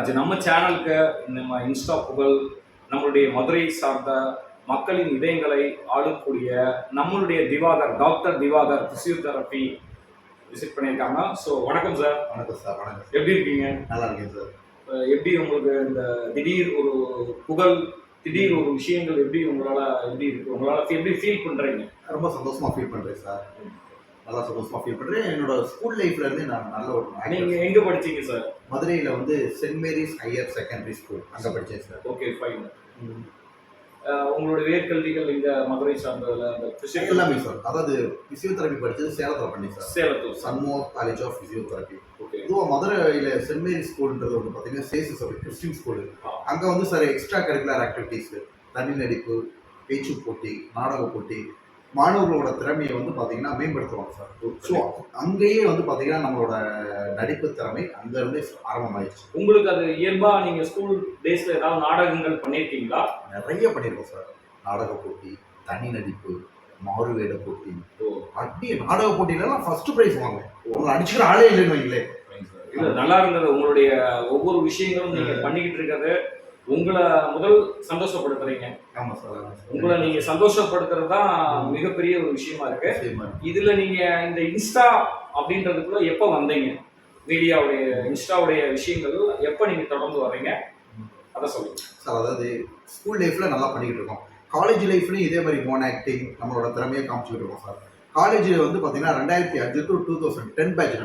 நாகராஜ் நம்ம சேனலுக்கு நம்ம இன்ஸ்டா புகழ் நம்மளுடைய மதுரை சார்ந்த மக்களின் இதயங்களை ஆளக்கூடிய நம்மளுடைய Diwakar doctor Diwakar physiotherapy visit பண்ணியிருக்காங்க. ஸோ வணக்கம் சார். வணக்கம் சார் வணக்கம் எப்படி இருக்கீங்க? நல்லா இருக்கேன் சார். எப்படி உங்களுக்கு இந்த திடீர் ஒரு புகழ் திடீர் ஒரு விஷயங்கள் எப்படி உங்களால எப்படி இருக்கு? உங்களால எப்படி ஃபீல் பண்றீங்க? ரொம்ப சந்தோஷமா ஃபீல் பண்றேன் சார். நல்லா சந்தோஷமா ஃபீல் பண்றேன். என்னோட ஸ்கூல் லைஃப்ல இருந்து நான் நல்ல ஒரு நீங்க actor. எங்க படிச்சீங்க சார்? மதுரையில வந்து Saint Mary's higher secondary school அங்க படிச்சேன் சார். ஓகே ஃபைன் உங்களோட வேர்க்கல்விகள் இங்க மதுரை சார்ந்ததுல அந்த எல்லாமே சார். அதாவது பிசியோதெரபி படிச்சது சேலத்துல பண்ணேன் சார். சேலத்தூர். சன்மோ காலேஜ் ஆஃப் பிசியோதெரபி ஓகே. இதுவும் மதுரையில சென்ட் மேரி ஸ்கூல்ன்றது வந்து பாத்தீங்கன்னா சேசஸ் அப்படி கிறிஸ்டின் ஸ்கூல். அங்க வந்து சார் எக்ஸ்ட்ரா கரிக்குலர் ஆக்டிவிட்டீஸ் தண்ணி நடிப்பு பேச்சு போட்டி நாடக போட்டி மாணவர்களோட திறமையை வந்து பாத்தீங்கன்னா மேம்படுத்துவாங்க சார். ஸோ அங்கேயே வந்து பாத்தீங்கன்னா நம்மளோட நடிப்பு திறமை அங்க இருந்தே ஆரம்பமாயிடுச்சு. உங்களுக்கு அது இயல்பா நீங்க ஸ்கூல் டேஸ்ல ஏதாவது நாடகங்கள் பண்ணிருக்கீங்களா நிறைய பண்ணியிருக்கோம் சார். நாடக போட்டி தனி நடிப்பு மாறுவேட போட்டி. அப்படி நாடக போட்டியிலலாம் ஃபர்ஸ்ட் ப்ரைஸ் வாங்க உங்களை அடிச்சுக்கிற ஆளே இல்லைன்னு வைங்களேன். இல்ல நல்லா இருந்தது. உங்களுடைய ஒவ்வொரு விஷயங்களும் நீங்க பண்ணிக்கிட்டு இருக்கிறது உங்களை முதல் சந்தோஷப்படுத்துறீங்க. ஆமா சார். உங்களை நீங்க சந்தோஷப்படுத்துறது தான் மிகப்பெரிய ஒரு விஷயமா இருக்கு. இதுல நீங்க இந்த இன்ஸ்டா அப்படின்றதுக்குள்ள எப்ப வந்தீங்க? மீடியாவுடைய இன்ஸ்டாவுடைய விஷயங்கள் எப்ப நீங்க தொடர்ந்து வர்றீங்க? அதை சொல்லுங்க. சார் அதாவது ஸ்கூல் லைஃப்ல நல்லா பண்ணிக்கிட்டு இருக்கோம். காலேஜ் லைஃப்லையும் இதே மாதிரி மோன் ஆக்டிங் நம்மளோட திறமையை காமிச்சிக்கிட்டு இருக்கோம் சார். காலேஜ் வந்து பார்த்தீங்கன்னா ரெண்டாயிரத்தி அஞ்சு to two thousand ten batch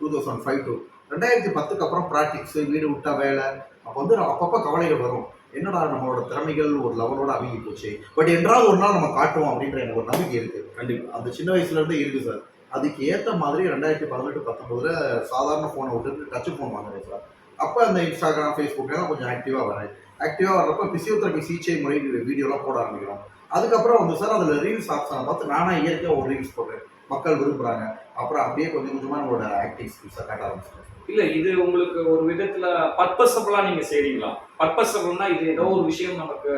two thousand five to ரெண்டாயிரத்தி பத்துக்கு அப்புறம் ப்ராக்டிக்ஸ் வீடு விட்டா வேலை அப்போ வந்து அப்பப்போ கவலைகள் வரும். என்னடா நம்மளோட திறமைகள் ஒரு லெவலோட அமுங்கி போச்சு. பட் என்றாவது ஒரு நாள் நம்ம காட்டுவோம் அப்படின்ற எனக்கு ஒரு நம்பிக்கை இருக்கு. கண்டிப்பா. அந்த சின்ன வயசுல இருந்தே இருக்கு சார். அதுக்கு ஏற்ற மாதிரி ரெண்டாயிரத்தி பதினெட்டு பத்தொன்பதுல சாதாரண ஃபோனை விட்டுட்டு டச் ஃபோன் வாங்குறேன் சார். அப்போ அந்த இன்ஸ்டாகிராம் ஃபேஸ்புக்லாம் கொஞ்சம் ஆக்டிவாக வரேன் ஆக்டிவாக வர்றப்ப பிசியோதெரபி சிகிச்சை முறை வீடியோலாம் போட ஆரம்பிக்கிறோம். அதுக்கப்புறம் வந்து சார் அதில் ரீல்ஸ் ஆப்ஷனை பார்த்து நானாக இயற்கையாக ஒரு ரீல்ஸ் போடுறேன். மக்கள் விரும்புகிறாங்க அப்புறம் அப்படியே கொஞ்சம் கொஞ்சமாக நம்மளோட ஆக்டிங் ஸ்கில்ஸை காட்ட ஆரம்பிச்சிட்டேன் இல்ல இது உங்களுக்கு ஒரு விதத்துல பர்பஸபிளா நீங்க செய்றீங்களா? பர்பஸபிள்னா இது ஏதோ ஒரு விஷயம் நமக்கு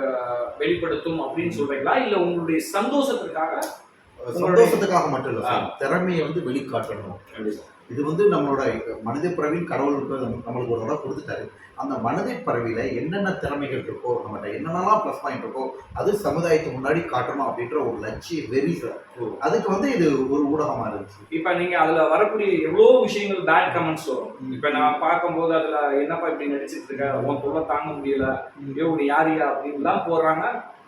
வெளிப்படுத்தும் அப்படின்னு சொல்றீங்களா? இல்ல உங்களுடைய சந்தோஷத்துக்காக? சந்தோஷத்துக்காக மட்டும் இல்லை திறமையை வந்து வெளிக்காட்டணும். இது வந்து நம்மளோட மனித பிறவின் கடவுளுக்கு நம்மளுக்கு ஒரு இடம் கொடுத்துட்டாரு. அந்த மனித பிறவியில என்னென்ன திறமைகள் இருக்கோ நம்மகிட்ட என்னென்னலாம் ப்ளஸ் பாயிண்ட் இருக்கோ அது சமுதாயத்துக்கு முன்னாடி காட்டணும் அப்படின்ற ஒரு லட்சிய வெறி சார். அதுக்கு வந்து இது ஒரு ஊடகமா இருந்துச்சு. இப்ப நீங்க அதுல வரக்கூடிய எவ்வளவு விஷயங்கள் பேட் கமெண்ட்ஸ் வரும். இப்ப நான் பார்க்கும்போது அதுல என்னப்பா இப்படி நடிச்சிட்டு இருக்க? உன் தொல்லை தாங்க முடியல. ஐயோ நீ யாரியா அப்படின்லாம் போடுறாங்க.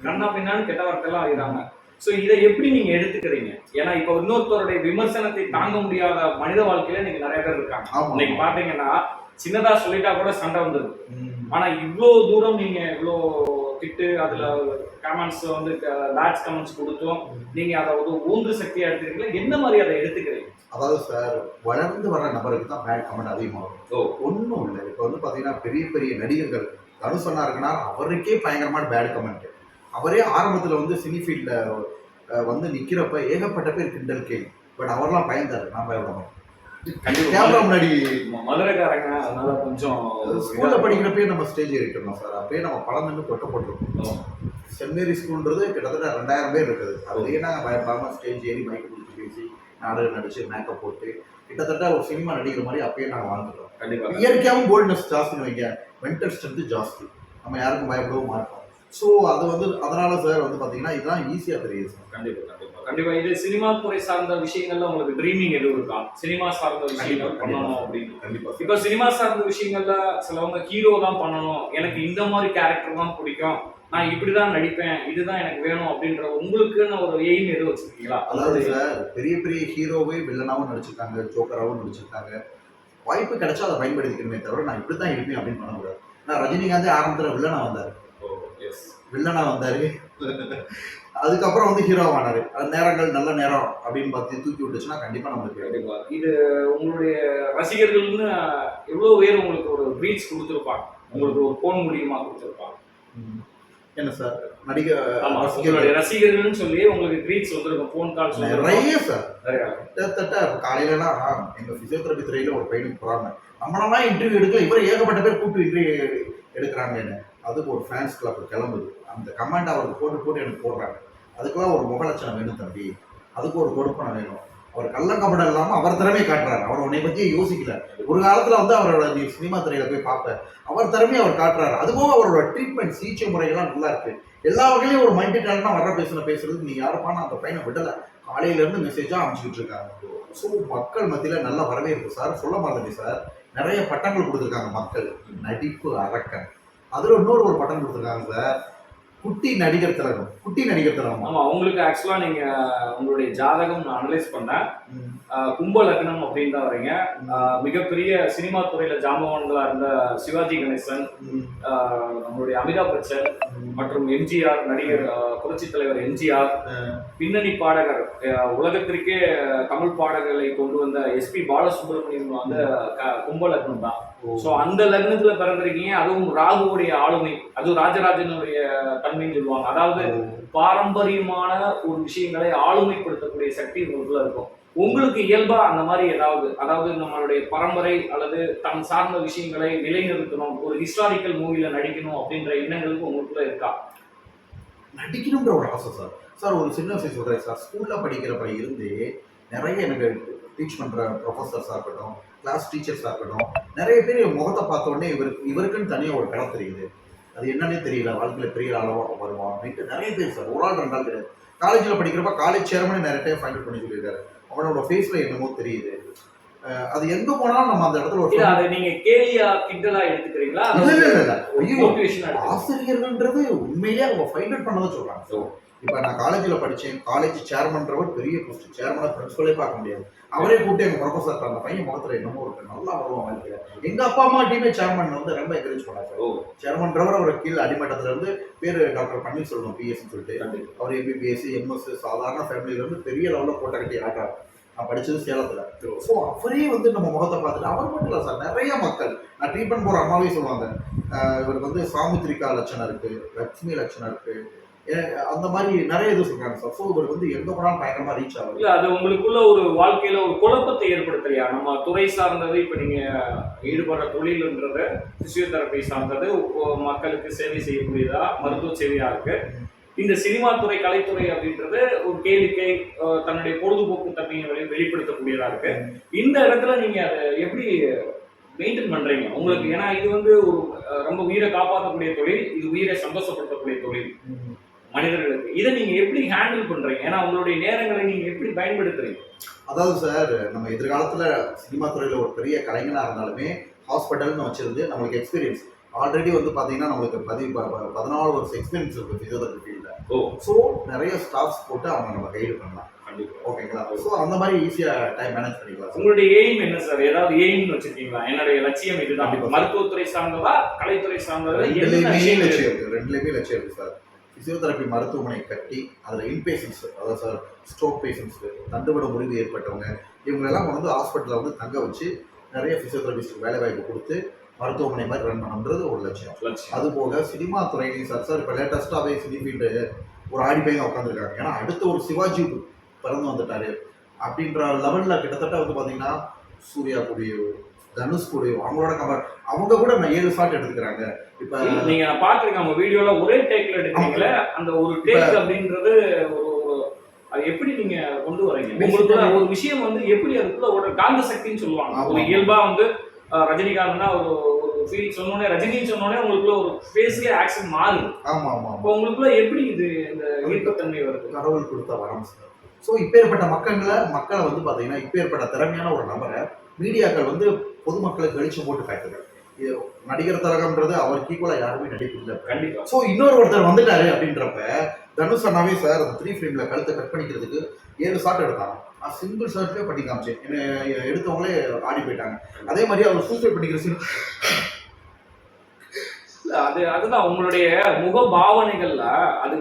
கண்ணா பின்னான்னு கெட்ட வார்த்தைலாம் அறிகிறாங்க ஸோ இதை எப்படி நீங்க எடுத்துக்கிறீங்க? ஏன்னா இப்போ இன்னொருத்தருடைய விமர்சனத்தை தாங்க முடியாத மனித வாழ்க்கையில நீங்க நிறைய பேர் இருக்காங்க. இன்னைக்கு பாத்தீங்கன்னா சின்னதா சொல்லிட்டா கூட சண்டை வந்துருது ம். ஆனா இவ்வளோ தூரம் நீங்க இவ்வளோ திட்டு அதுல கமெண்ட்ஸ் வந்து பேட்ச் கமெண்ட்ஸ் கொடுத்தும் நீங்க அதை ஒரு ஊன்று சக்தியா எடுத்துக்கிறீங்களா? என்ன மாதிரி அதை எடுத்துக்கிறீங்க? அதாவது சார் வளர்ந்து வர நபருக்கு தான் பேட் கமெண்ட் அதிகமாகும். ஓ. ஒன்றும் இல்லை. இப்போ வந்து பார்த்தீங்கன்னா பெரிய பெரிய நடிகர்கள் தனுஷ் அண்ணா இருக்குன்னா அவருக்கே பயங்கரமான பேட் கமெண்ட் அவரே ஆரம்பத்தில் வந்து சினி ஃபீல்டில் வந்து நிற்கிறப்ப ஏகப்பட்ட பேர் கிண்டல் கேள்வி. பட் அவர்லாம் பயந்தாரு நான் பயப்பட மாட்டேன். கேமரா முன்னாடி மதுரைக்காரங்க அதனால கொஞ்சம் ஸ்கூல்ல படிக்கிறப்பயே நம்ம ஸ்டேஜ் ஏறிட்டோம் சார் அப்பயே நம்ம நின்று கொட்ட போட்டிருக்கோம் ஸ்கூல்ன்றது கிட்டத்தட்ட ரெண்டாயிரம் பேர் இருக்குது. அதுலயே நாங்கள் பயப்படாம ஸ்டேஜ் ஏறி மைக் பிடிச்சி பேசி நாடகம் நடிச்சு மேக்கப் போட்டு கிட்டத்தட்ட ஒரு சினிமா நடிக்கிற மாதிரி அப்பயே நாங்கள் வாழ்ந்துட்டோம். கண்டிப்பா. இயற்கையாகவும் போல்ட்னஸ் ஜாஸ்தின்னு வைங்க. மென்டல் ஸ்ட்ரென்த் ஜாஸ்தி. நம்ம யாருக்கும் பயப்படவும் மாட்டோம். ஸோ அது வந்து அதனால சார் வந்து பார்த்தீங்கன்னா இதுதான் ஈஸியாக தெரியுது சார் கண்டிப்பா கண்டிப்பா. கண்டிப்பா இது சினிமா துறை சார்ந்த விஷயங்கள்ல உங்களுக்கு ட்ரீமிங் எதுவும் இருக்கா? சினிமா சார்ந்த விஷயங்கள் பண்ணணும் அப்படின்னு. கண்டிப்பாக இப்போ சினிமா சார்ந்த விஷயங்கள்ல சிலவங்க ஹீரோ தான் பண்ணணும். எனக்கு இந்த மாதிரி கேரக்டர் தான் பிடிக்கும். நான் இப்படிதான் நடிப்பேன். இதுதான் எனக்கு வேணும் அப்படின்ற உங்களுக்குன்னு ஒரு எய்ம் எதுவும் வச்சிருக்கீங்களா? அதாவது சார் பெரிய பெரிய ஹீரோவே வில்லனாவும் நடிச்சிருக்காங்க ஜோக்கராகவும் நடிச்சிருக்காங்க. வாய்ப்பு கிடைச்சா அதை பயன்படுத்திக்கணுமே தவிர நான் இப்படி தான் இருப்பேன் அப்படின்னு பண்ணக்கூடாது. நான் ரஜினிகாந்தே ஆரம்பத்தில் வில்லனா வந்தார். வில்லனா வந்தார். அதுக்கப்புறம் வந்து ஹீரோவானார் நேரங்கள் நல்ல நேரம் அப்படின்னு பார்த்து தூக்கி விட்டுச்சுன்னா கண்டிப்பாக நம்மளுக்கு கண்டிப்பா. இது உங்களுடைய ரசிகர்கள்னு எவ்வளவு பேர் உங்களுக்கு ஒரு ரீச் கொடுத்துருப்பாங்க? உங்களுக்கு ஒரு போன் மூலியமா கொடுத்துருப்பாங்க. என்ன சார்? நடிக ஆமா ரசிகர்கள். உங்களுடைய ரசிகர்கள்னு சொல்லி உங்களுக்கு ரீச் வந்திருக்கும். போன் கால்ஸ் நிறைய சார். கிட்டத்தட்ட காலையிலலாம் எங்க பிசியோதெரபி துறையில ஒரு பையனுக்கு போறாங்க. நம்மளெல்லாம் இன்டர்வியூ எடுக்கல இவரை ஏகப்பட்ட பேர் கூப்பிட்டு இன்டர்வியூ எடுக்கிறாங்கன்னு அதுக்கு ஒரு ஃபேன்ஸ் கிளப் கிளம்புது. அந்த கமெண்ட் அவருக்கு போட்டு போட்டு எனக்கு போடுறாங்க. அதுக்கெல்லாம் ஒரு முகலட்சணம் வேணும் தம்பி. அதுக்கு ஒரு கொடுப்பனை வேணும். அவர் கள்ளங்கபடம் இல்லாமல் அவர் திறமையை காட்டுறாரு. அவர் உன்னை பத்தி யோசிக்கல. ஒரு காலத்தில் வந்து அவரோட நீ சினிமா துறையில் போய் பார்ப்பேன் அவர் திறமையை அவர் காட்டுறாரு. அதுவும் அவரோட ட்ரீட்மெண்ட் சிகிச்சை முறைகள்லாம் நல்லா இருக்கு. எல்லா வகையிலும் ஒரு மல்டி டேலண்டாக வர பேசுன பேசுறதுக்கு நீ யாருப்பான அந்த பையனை விடலை. காலையிலேருந்து மெசேஜாக மெசேஜா அனுப்பிச்சுட்டு இருக்காங்க. ஸோ மக்கள் மத்தியில் நல்ல வரவேற்பு சார் சொல்ல மாட்டேங்க சார் நிறைய பட்டங்கள் கொடுத்துருக்காங்க மக்கள். நடிப்பு அரக்கன். அதுல இன்னொரு ஒரு பட்டம் கொடுத்துருக்காங்க சார். குட்டி நடிகர் திலகம். குட்டி நடிகர் திலகம். ஆமா உங்களுக்கு ஆக்சுவலா நீங்க உங்களுடைய ஜாதகம் நான் அனலைஸ் பண்ணேன். கும்ப லக்னம் அப்படின்னு தான் வரீங்க. மிகப்பெரிய சினிமா துறையில ஜாம்பவான்களா இருந்த சிவாஜி கணேசன் நம்மளுடைய அமிதாப் பச்சன் மற்றும் எம்ஜிஆர் நடிகர் ஆஹ் புரட்சித் தலைவர் எம்ஜிஆர் பின்னணி பாடகர் உலகத்திற்கே தமிழ் பாடல்களை கொண்டு வந்த எஸ்பி பாலசுப்ரமணியம் வந்து க- கும்ப லக்னம் தான். ஸோ அந்த லக்னத்துல பிறந்திருக்கீங்க அதுவும் ராகுவுடைய ஆளுமை. அதுவும் ராஜராஜனுடைய தன்மைன்னு சொல்லுவாங்க. அதாவது பாரம்பரியமான ஒரு விஷயங்களை ஆளுமைப்படுத்தக்கூடிய சக்தி உங்களுக்குள்ள இருக்கும். உங்களுக்கு இயல்பா அந்த மாதிரி ஏதாவது அதாவது நம்மளுடைய பரம்பரை அல்லது தன் சார்ந்த விஷயங்களை நிலைநிறுத்தணும் ஒரு ஹிஸ்டாரிக்கல் மூவில நடிக்கணும் அப்படின்ற எண்ணங்களுக்கு உங்களுக்குள்ள இருக்கா? நடிக்கணுன்ற ஒரு ஆசை சார் சார் ஒரு சின்ன விஷயம் சொல்றேன் சார் ஸ்கூல்ல படிக்கிறப்ப இருந்து நிறைய எனக்கு டீச் பண்ற ப்ரொஃபஸர்ஸாக இருக்கட்டும் கிளாஸ் டீச்சர்ஸாக இருக்கட்டும் நிறைய பேர் முகத்தை பார்த்த உடனே இவருக்கு இவருக்குன்னு தனியாக ஒரு கடம் தெரியுது. அது என்னன்னே தெரியல வாழ்க்கையில் பெரிய அளவாக வருவான் அப்படின்ட்டு நிறைய பேர் சார் ஒரு ஆள் ரெண்டு ஆள் கிடையாது. காலேஜில் படிக்கிறப்ப காலேஜ் சேர்மனே நிறைய டைம் ஃபைண்ட் பண்ணி சொல்லியிருக்காரு அவனோட ஃபேஸில் என்னமோ தெரியுது. அது எங்க போனாலும் நம்ம அந்த இடத்துல ஒரு அதை நீங்க கேலியா கிண்டலா எடுத்துக்கிறீங்களா? இல்ல, இல்ல, இல்ல, ஆசிரியர்கள்ன்றது உண்மையிலேயே அவங்க ஃபைண்ட் அவுட் பண்ணதான் சொல்றாங்க. இப்போ நான் காலேஜில் படித்தேன் காலேஜ் சேர்மன்றவர் பெரிய போஸ்ட் சேர்மனை பிரின்சிபலே பார்க்க முடியாது. அவரே கூப்பிட்டு எங்க ப்ரொஃபஸர் அந்த பையன் முகத்துல என்னமோ இருக்கு நல்லா வருவான் வாழ்க்கையில. எங்க அப்பா அம்மா டீமே சேர்மன் வந்து ரொம்ப என்கரேஜ் பண்ணாங்க சேர்மன்றவர் அவர் கீழ் அடிமட்டத்துல இருந்து பேர் டாக்டர் பன்னீர்செல்வம் பிஎஸ் சொல்லிட்டு. கண்டிப்பா. அவர் எம்பிபிஎஸ் எம்எஸ் சாதாரண ஃபேமிலியில இருந்து பெரிய லெவலில் போட்ட கட்டி ஆட்டார் நான் படிச்சது சேலத்துல. ஸோ அவரே வந்து நம்ம முகத்தை பார்த்துட்டு அவர் மட்டும் இல்லை சார் நிறைய மக்கள். நான் ட்ரீட்மெண்ட் போற அம்மாவே சொல்லுவாங்க. இவருக்கு வந்து சாமுத்திரிகா லட்சணம் இருக்கு லட்சுமி லட்சணம் இருக்கு ஏ- அந்த மாதிரி நிறைய இது சொல்றாங்க சார். ஸோ இவருக்கு வந்து எங்க போனாலும் பயங்கரமா ரீச் ஆகுது இல்ல அது உங்களுக்குள்ள ஒரு வாழ்க்கையில ஒரு குழப்பத்தை ஏற்படுத்தலையா நம்ம துறை சார்ந்தது இப்ப நீங்க ஈடுபடுற தொழில்ன்றது பிசியோதெரபி சார்ந்தது மக்களுக்கு சேவை செய்யக்கூடியதா மருத்துவ சேவையா இருக்கு. இந்த சினிமா துறை கலைத்துறை அப்படின்றது ஒரு கேளிக்கை தன்னுடைய பொழுதுபோக்கு தன்மையை வெளி- வெளிப்படுத்தக்கூடியதா இருக்கு. இந்த இடத்துல நீங்க அதை எப்படி மெயின்டைன் பண்றீங்க? உங்களுக்கு ஏன்னா இது வந்து ஒரு ரொம்ப உயிரை காப்பாற்றக்கூடிய தொழில் இது உயிரை சந்தோஷப்படுத்தக்கூடிய தொழில். மனிதர்களுக்கு. இதை நீங்க எப்படி ஹேண்டில் பண்றீங்க? ஏன்னா உங்களுடைய நேரங்களை நீங்க எப்படி பயன்படுத்துறீங்க? அதாவது சார் நம்ம எதிர்காலத்துல சினிமா துறையில ஒரு பெரிய கலைஞனா இருந்தாலுமே ஹாஸ்பிட்டல்னு வச்சிருந்து நம்மளுக்கு எக்ஸ்பீரியன்ஸ் ஆல்ரெடி வந்து பாத்தீங்கன்னா நம்மளுக்கு பதி ப- ப- பதினாலு வருஷம் எக்ஸ்பீரியன்ஸ் இருக்கு பிசியோதெரபி ஃபீல்ட்ல ஓ. ஸோ நிறைய ஸ்டாஃப்ஸ் போட்டு அவங்க நம்ம கைடு பண்ணலாம். கண்டிப்பா. ஓகேங்களா ஸோ அந்த மாதிரி ஈஸியா டைம் மேனேஜ் பண்ணிக்கலாம் உங்களுடைய எய்ம் என்ன சார் ஏதாவது எய்ம் வச்சிருக்கீங்களா? என்னுடைய லட்சியம் இதுதான். மருத்துவத்துறை சார்ந்ததா கலைத்துறை சார்ந்ததா ரெண்டுலேயுமே லட்சியம் லட்சியம் இருக்கு? இருக்கு? ரெண்டுலேயுமே லட்சியம் இருக்கு சார் பிசியோதெரபி மருத்துவமனை கட்டி அதில் இன்பேஷன்ஸ் அதாவது சார் ஸ்ட்ரோக் பேஷண்ட்ஸ் தண்டுவட முறிவு ஏற்பட்டவங்க இவங்களெல்லாம் கொண்டு வந்து ஹாஸ்பிட்டலில் வந்து தங்க வச்சு நிறைய பிசியோதெரபிஸ்ட்டுக்கு வேலை வாய்ப்பு கொடுத்து மருத்துவமனை மாதிரி ரன் பண்ணுன்றது ஒரு லட்சியம். லட்சியம். அது போக சினிமா துறையிலையும் சார் சார் இப்போ லேட்டஸ்ட்டாகவே சினி ஃபீல்டு ஒரு ஆடி பையன் உட்காந்துருக்காங்க ஏன்னா அடுத்த ஒரு சிவாஜி பிறந்து வந்துட்டாரு. அப்படின்ற லெவலில் கிட்டத்தட்ட வந்து பார்த்தீங்கன்னா சூர்யா கூடயோ தனுஷ் கூடயோ அவங்களோட கம்பேர் அவங்க கூட நான் ஏழு ஷாட் எடுத்துக்கிறாங்க. இப்போ நீங்க நான் பாத்துருக்கேன் உங்க வீடியோல ஒரே டேக்ல எடுக்கிறீங்களே அந்த ஒரு டேக் அப்படின்றது அது எப்படி நீங்க கொண்டு வரீங்க? உங்களுக்குள்ள ஒரு விஷயம் வந்து எப்படி அதுக்குள்ள ஒரு காந்த சக்தின்னு சொல்லுவாங்க. ஆமா. ஒரு இயல்பா வந்து ரஜினிகாந்த்னா ஒரு ஒரு ஃபீல் சொன்னோடனே ரஜினின்னு சொன்னோடனே உங்களுக்குள்ள ஒரு ஃபேஸ்லயே ஆக்ஷன் மாறுது. ஆமாம் ஆமாம் அப்போ உங்களுக்குள்ள எப்படி இது இந்த ஈர்ப்புத்தன்மை வருது? கடவுள் கொடுத்த வரம் ஸோ இப்பேற்பட்ட மக்களை மக்களை வந்து பார்த்தீங்கன்னா இப்பேற்பட்ட திறமையான ஒரு நபரை மீடியாக்கள் வந்து பொதுமக்களுக்கு வெளிச்சம் போட்டு காட்டுது நடிகர் தரகம்ன்றது அவருக்கு ஈக்குவலாக யாருமே நடிப்பு இல்லை கண்டிப்பா. ஸோ இன்னொரு ஒருத்தர் வந்துட்டாரு அப்படின்றப்ப தனுஷ் அண்ணாவே சார் அந்த த்ரீ ஃப்ரேம்ல கழுத்தை கட் பண்ணிக்கிறதுக்கு ஏழு ஷாட் எடுத்தாங்க சிங்கிள் ஷாட்லேயே பண்ணி காமிச்சேன். என்னை எடுத்தவங்களே ஆடி போயிட்டாங்க. அதே மாதிரி அவர் சூசைட் பண்ணிக்கிற சீன் அது அதுதான் உங்களுடைய முக பாவனைகள்ல அது.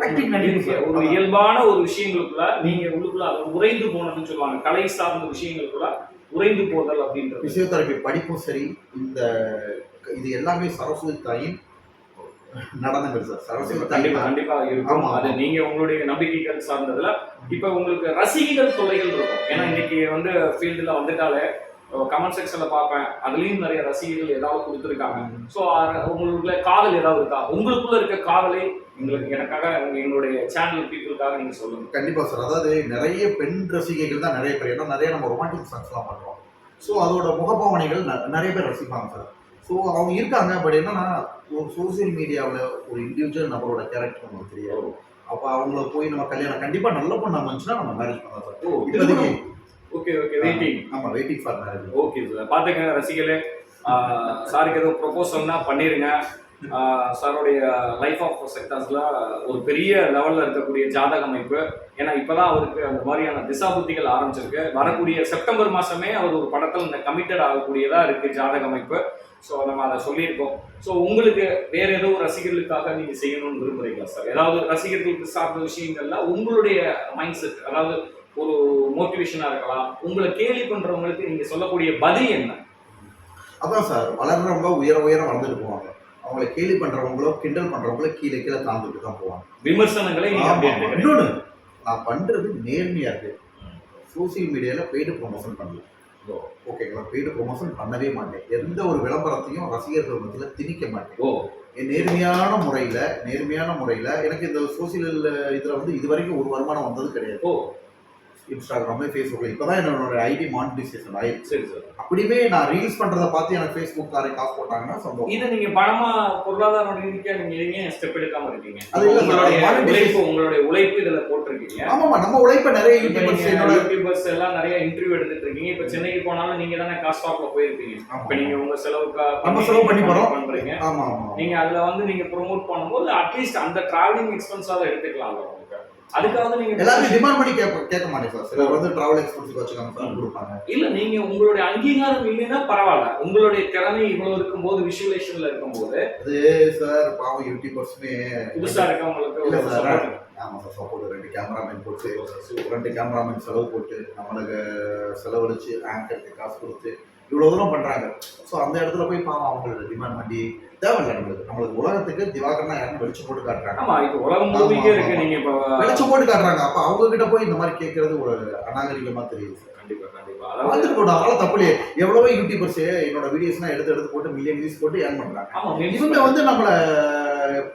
ஒரு இயல்பான ஒரு விஷயங்களுக்குள்ள நீங்க உள்ளுக்குள்ள உறைந்து போனதுன்னு சொல்லுவாங்க. கலை சார்ந்த விஷயங்களுக்குள்ள உறைந்து போதல் அப்படின்றது. பிசியோதெரபி படிப்பும் சரி இந்த இது எல்லாமே சரஸ்வதி தாயின் நடனங்கள் சார். சரஸ்வதி கண்டிப்பா தாயின் கண்டிப்பா இருக்கும். அது நீங்க உங்களுடைய நம்பிக்கைகள் சார்ந்ததுல. இப்ப உங்களுக்கு ரசிகர்கள் தொல்லைகள் இருக்கும். ஏன்னா இன்னைக்கு வந்து ஃபீல்டுல வந்துட்டாலே கமெண்ட் செக்ஷன்ல பார்ப்பேன். அதுலயும் நிறைய ரசிகர்கள் ஏதாவது கொடுத்துருக்காங்க. ஸோ உங்களுக்குள்ள காதல் ஏதாவது இருக்கா? உங்களுக்குள்ள இருக்க காதலை எங்களுக்கு எனக்காக எங்களுடைய சேனல் பீப்புளுக்காக நீங்க சொல்லுங்க. கண்டிப்பா சார். அதாவது நிறைய பெண் ரசிகைகள் தான் நிறைய பேர். ஏன்னா நிறைய நம்ம ரொமான்டிக் சாங்ஸ்லாம் பண்றோம். ஸோ அதோட முகபாவனைகள் நிறைய பேர் ரசிப்பாங்க சார். ஸோ அவங்க இருக்காங்க. பட் என்னன்னா ஒரு சோசியல் மீடியாவில் ஒரு இண்டிவிஜுவல் நபரோட கேரக்டர் நமக்கு தெரியாது. அப்போ அவங்கள போய் நம்ம கல்யாணம் கண்டிப்பா நல்ல பொண்ணு அமைஞ்சுன்னா நம்ம மேரேஜ் பண்ணலாம் சார். ஓ இப்போதைக்கு ஓகே ஓகே வெயிட்டிங் ஆமா waiting for marriage okay sir பார்த்துங்க ரசிகளே சாருக்கு ஏதோ ப்ரொபோசல்னா பண்ணிடுங்க சாருடைய லைஃப் ஆஃப் செக்டர்ஸில் ஒரு பெரிய லெவலில் இருக்கக்கூடிய ஜாதக அமைப்பு. ஏன்னா இப்போதான் அவருக்கு அந்த மாதிரியான திசாபுத்திகள் ஆரம்பிச்சிருக்கு. வரக்கூடிய செப்டம்பர் மாதமே அவர் ஒரு படத்தில் இந்த கமிட்டட் ஆகக்கூடியதாக இருக்குது ஜாதக அமைப்பு. ஸோ நம்ம அதை சொல்லியிருக்கோம். ஸோ உங்களுக்கு வேற ஏதோ ரசிகர்களுக்காக நீங்கள் செய்யணும்னு விரும்புறீங்களா சார் ஏதாவது ரசிகர்களுக்கு சார்ந்த விஷயங்கள்ல உங்களுடைய மைண்ட் செட் அதாவது ஒரு மோட்டிவேஷனாக இருக்கலாம். உங்களை கேலி பண்ணுறவங்களுக்கு நீங்கள் சொல்லக்கூடிய பதில் என்ன? அதான் சார் வளர்றவங்க உயர உயர வளர்ந்துட்டு போவாங்க. அவங்கள கேலி பண்றவங்களோ கிண்டல் பண்றவங்களோ கீழே கீழே தாழ்ந்துட்டு தான் போவாங்க. விமர்சனங்களை. இன்னொன்னு நான் பண்றது நேர்மையா இருக்கு. சோசியல் மீடியால பெய்டு ப்ரொமோஷன் பண்ணல. ஓகேங்களா பெய்டு ப்ரொமோஷன் பண்ணவே மாட்டேன். எந்த ஒரு விளம்பரத்தையும் ரசிகர்கள் மத்தியில் திணிக்க மாட்டேன். ஓ. நேர்மையான முறையில நேர்மையான முறையில எனக்கு இந்த சோசியல் இதுல வந்து இது வரைக்கும் ஒரு வருமானம் வந்தது கிடையாது. ஓ. இன்ஸ்டாகிராமு ஃபேஸ்புக்ல இப்பதான் என்னோட ஐடி மானிட்டைசேஷன் ஆயிடுச்சு சரி சார். அப்படியே நான் ரீல்ஸ் பண்றத பார்த்து எனக்கு ஃபேஸ்புக் காரை காசு போட்டாங்கன்னா சந்தோஷம். இதை நீங்க பணமா பொருளாதார ரீதியா நீங்க ஏன் ஸ்டெப் எடுக்காம இருக்கீங்க? அது இல்ல. உழைப்பு உங்களுடைய உழைப்பு இதுல போட்டிருக்கீங்க. ஆமாமா நம்ம உழைப்ப நிறைய இப்ப யூடியூபர்ஸ் என்னோட யூடியூபர்ஸ் எல்லாம் நிறைய இன்டர்வியூ எடுத்துட்டு இருக்கீங்க. இப்ப சென்னைக்கு போனாலும் நீங்க தானே காஸ்ட் ஆஃப்ல போயிருப்பீங்க. ஆமா. இப்ப நீங்க உங்க செலவுக்கா நம்ம செலவு பண்ணி போறோம். பண்றீங்க. ஆமா ஆமா நீங்க அதுல வந்து நீங்க ப்ரோமோட் பண்ணும்போது அட்லீஸ்ட் அந்த டிராவலிங் எக்ஸ்பென்ஸாவது எடுத்துக்கலாம்ல உங்களுக்கு. அதுக்காவது நீங்க எல்லாரும் டிமாண்ட் பண்ணி கேட்க கேட்க சார் சிலர் வந்து டிராவல் எக்ஸ்பென்ஸுக்கு வச்சுக்காங்க சார் கொடுப்பாங்க இல்ல நீங்க உங்களுடைய அங்கீகாரம் இல்லைன்னா பரவாயில்ல உங்களுடைய திறமை இவ்வளவு இருக்கும்போது விஷுவலேஷன்ல இருக்கும்போது அது சார் பாவம் யூடியூபர்ஸுமே புதுசா இருக்கவங்களுக்கு இல்ல சார். ஆமா சார் சப்போர்ட் ரெண்டு கேமராமேன் போட்டு. ரெண்டு கேமராமேன் செலவு போட்டு நம்மளுக்கு செலவழிச்சு ஆங்கருக்கு காசு கொடுத்து இவ்வளவு தூரம் பண்றாங்க. ஸோ அந்த இடத்துல போய் பாவம் அவங்களோட டிமாண்ட் பண்ணி தேவையில்லை நம்மளுக்கு. நம்மளுக்கு உலகத்துக்கு திவாகரனா யாரும் வெளிச்சம் போட்டு காட்டுறாங்க. ஆமா இப்ப உலகம் முழுக்க ஆமா, இருக்கு. ஆமா. நீங்க இப்ப வெளிச்சம் போட்டு காட்டுறாங்க. அப்ப அவங்க கிட்ட போய் இந்த மாதிரி கேட்கறது ஒரு அநாகரிகமா தெரியுது. சார் கண்டிப்பா. கண்டிப்பா இல்லையே எவ்வளவோ யூடியூபர்ஸ் என்னோட வீடியோஸ்லாம் எடுத்து எடுத்து போட்டு மில்லியன் வியூஸ் போட்டு ஏர்ன் பண்றாங்க. இவங்க வந்து நம்மள